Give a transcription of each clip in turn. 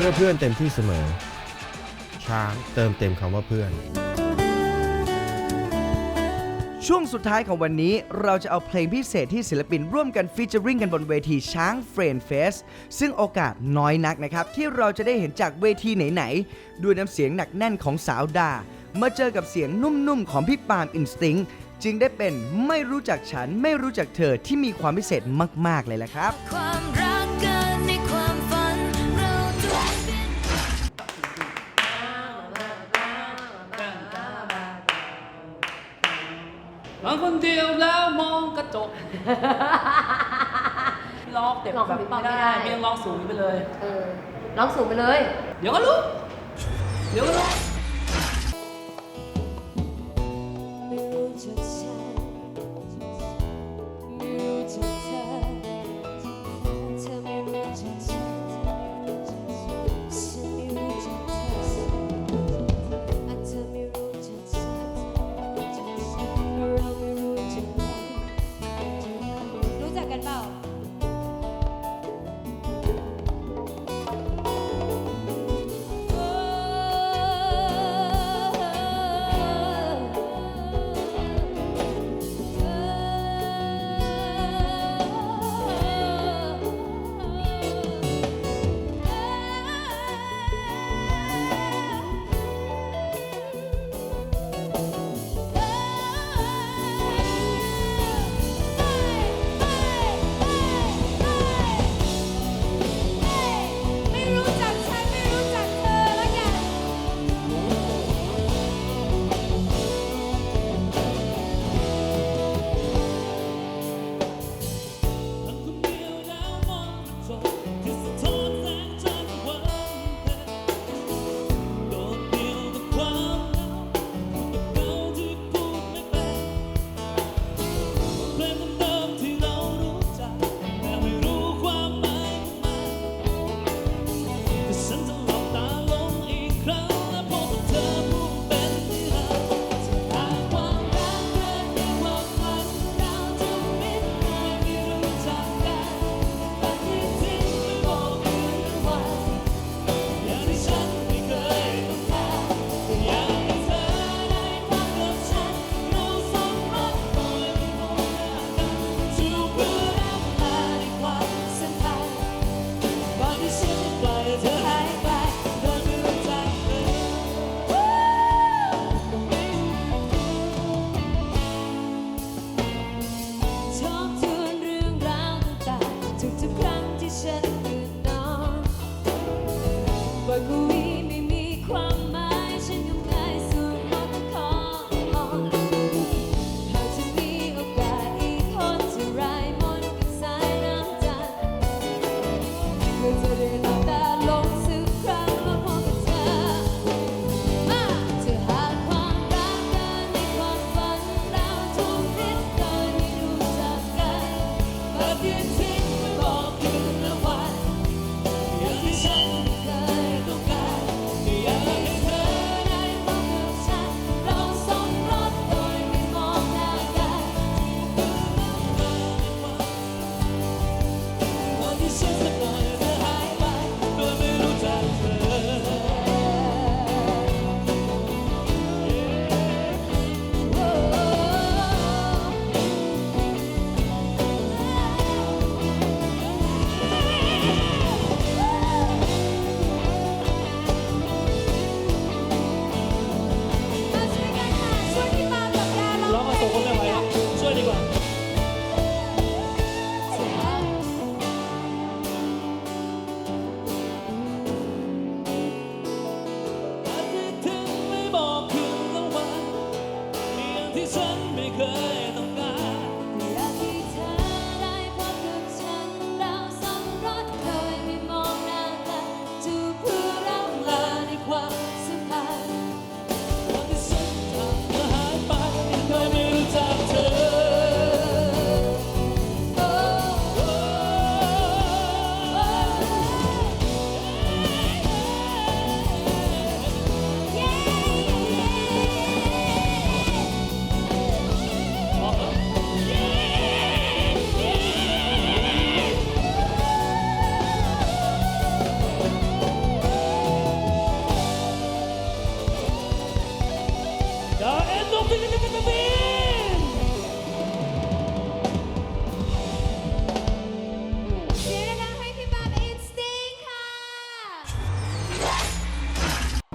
เพื่อเพื่อนเต็มที่เสมอ ช้างเติมเต็มคำว่าเพื่อน ช่วงสุดท้ายของวันนี้เราจะเอาเพลงพิเศษที่ศิลปินร่วมกันฟีเจอริงกันบนเวทีช้างเฟรนเฟสซึ่งโอกาสน้อยนักนะครับ ที่เราจะได้เห็นจากเวทีไหนๆ ด้วยน้ำเสียงหนักแน่นของสาวดา มาเจอกับเสียงนุ่มๆ ของพี่ปาล์มอินสติ้งจึงได้เป็นไม่รู้จักฉันไม่รู้จักเธอที่มีความพิเศษมาก ๆ เลยละครับ ความรักเกิน เดียวแล้วมองกระจกร้องเต็มร้องแบบไม่ไม่ได้ได้ ไม่ต้องร้องสูงไปเลย เออร้องสูงไปเลย เดี๋ยวก็รู้ เดี๋ยวก็รู้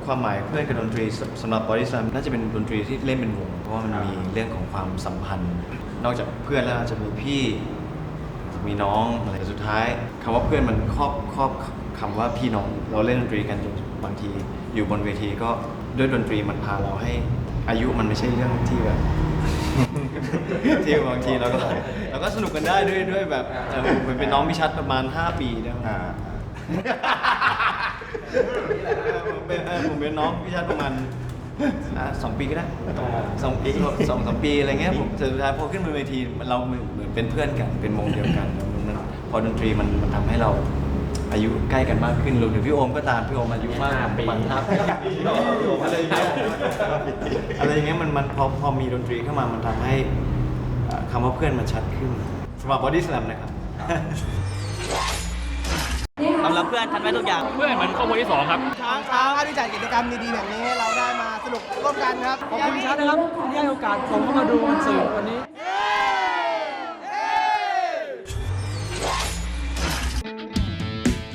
ความหมายเพื่อนกับดนตรีสำหรับบอดี้ส a มน่าจะเป็นดนตรีที่เล่นเป็นวงเพราะว่ามันมีเรื่องของความสัมพันธ์ นอกจากเพื่อนแล้วอาจจะมีพี่มีน้องอะไรสุดท้ายคำว่าเพื่อนมันครอบครอบคำว่าพี่น้องเราเล่นดนตรีกันจนบางที อยู่บนเวทีก็ด้วยดนตรีมันพาเราให้ อายุมันไม่ใช่เรื่องที่แบบที่บางทีเราก็เราก็สนุกกันได้ด้วยด้วยแบบเออผมเป็นน้องพิชัดประมาณ 5 ปีนี่ยอ่า เป็นเออผมเป็นน้องพิชัดประมาณอะสองปีก็ได้สองปีสองสามปีอะไรเงี้ยผมแต่สุดท้ายพอขึ้นบนเวทีเราเหมือนเหมือนเป็นเพื่อนกันเป็นวงเดียวกันมันมันพอดนตรีมันมันทำให้เราอายุใกล้กันมากขึ้นรวมถึงพี่โอมก็ตามพี่โอมอายุมากปีครับอะไรอย่างเงี้ยอะไรอย่างเงี้ยมันมันพอพอมีดนตรีเข้ามามันทำให้เอ่อคำว่าเพื่อนมันชัดขึ้นสำหรับบอดี้สแลมนะครับ สำหรับเพื่อนทันไว้ทุกอย่าง เพื่อนเหมือนครอบครัวที่สองครับ ช้างช้างที่จัดกิจกรรมดีๆแบบนี้ให้เราได้มาสนุกร่วมกันครับ ขอบคุณชัดนะครับที่ให้โอกาสผมเข้ามาดูคอนเสิร์ตวันนี้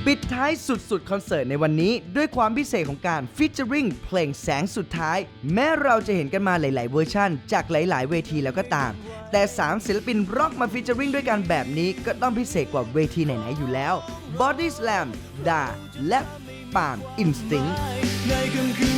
ปิดท้ายสุดๆ คอนเสิร์ตในวันนี้ ด้วยความพิเศษของการฟิชเจอริงเพลงแสงสุดท้าย แม้เราจะเห็นกันมาหลาย ๆ เวอร์ชั่น จากหลาย ๆ เวทีแล้วก็ตาม แต่ 3 ศิลปินร็อกมาฟิชเจอริงด้วยกันแบบนี้ก็ต้องพิเศษกว่าเวทีไหน ๆ อยู่แล้ว Body Slam ดาและปาม Instinct ในค่ำคืน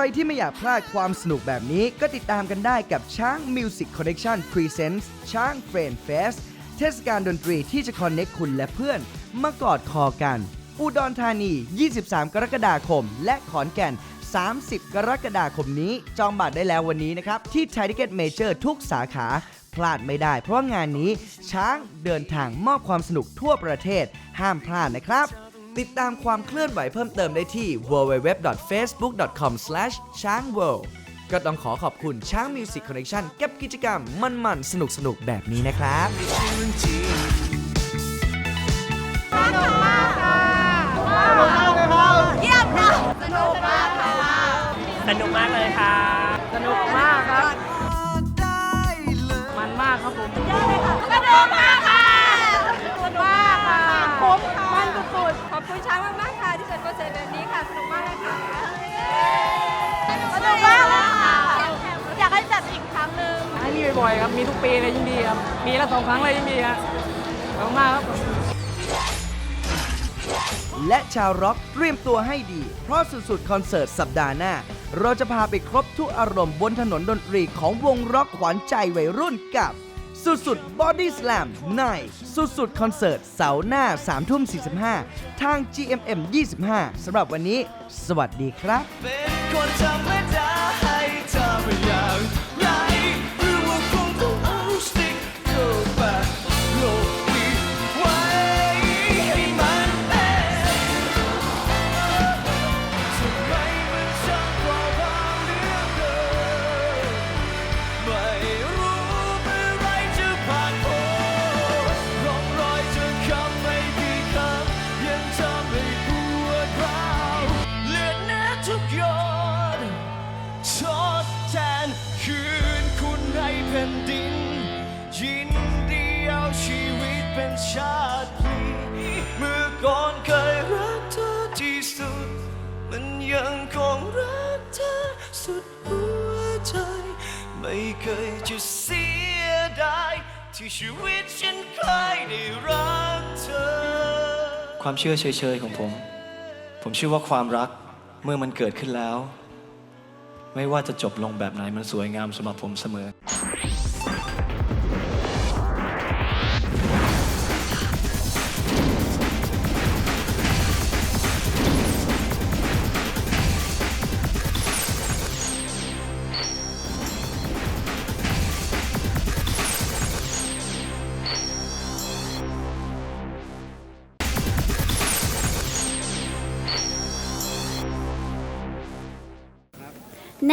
รที่ไม่อยากพลาดความสนุกแบบนี้ ก็ติดตามกันได้กับช้าง Music Connection Presents ช้าง Friend Fest เทศกาลดนตรีที่จะคอนเน็กคุณและเพื่อน มากอดคอกัน อุดรธานี 23 กรกฎาคม และขอนแก่น 30 กรกฎาคมนี้ จองบัตรได้แล้ววันนี้นะครับ ที่ t ท i เก็ตเมเจอร์ทุกสาขาพลาดไม่ได้ เพราะงานนี้ช้างเดินทางมอบความสนุกทั่วประเทศห้ามพลาดนะครับ ติดตามความเคลื่อนไหวเพิ่มเติมได้ที่ www.facebook.com/changworld ก็ต้องขอขอบคุณช้าง Music Connection กับกิจกรรมมันๆ สนุกๆ แบบนี้นะครับสนุกมากเลยค่ะ สนุกมากครับ มันมากครับผมสนุกมากค่ะสนุกมากค่ะคุ้มค่ะมันสุดๆขอบ คุณช้างมากๆค่ะที่จัดคอนเสิร์ตแบบนี้ค่ะสนุกมากเลยค่ะสนุกมากเลยค่ะ อยากให้จัดอีกครั้งหนึ่งให้มีบ่อยๆครับมีทุกปีเลยยิ่งดีครับปีละสองครั้งเลยยิ่งดีครับขอบคุณมากครับและชาวร็อกเตรียมตัวให้ดี เพราะสุดๆคอนเสิร์ตสัปดาห์หน้า เราจะพาไปครบทุกอารมณ์บนถนนดนตรีของวงร็อกขวัญใจวัยรุ่นกับ สุดๆ Body Slam ในสุดๆคอนเสิร์ตเสาร์หน้า3ทุ่ม45 ทาง GMM 25สำหรับวันนี้ สวัสดีครับ เคยจะเสียดายที่ชีวิตฉันเคยได้รักเธอ ความเชื่อเฉยๆของผม ผมเชื่อว่าความรักเมื่อมันเกิดขึ้นแล้ว ไม่ว่าจะจบลงแบบไหนมันสวยงามสำหรับผมเสมอ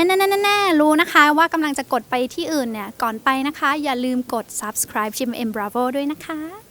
แน่ๆๆๆรู้นะคะว่ากำลังจะกดไปที่อื่นเนี่ย ก่อนไปนะคะ อย่าลืมกด subscribe GMM Bravo ด้วยนะคะ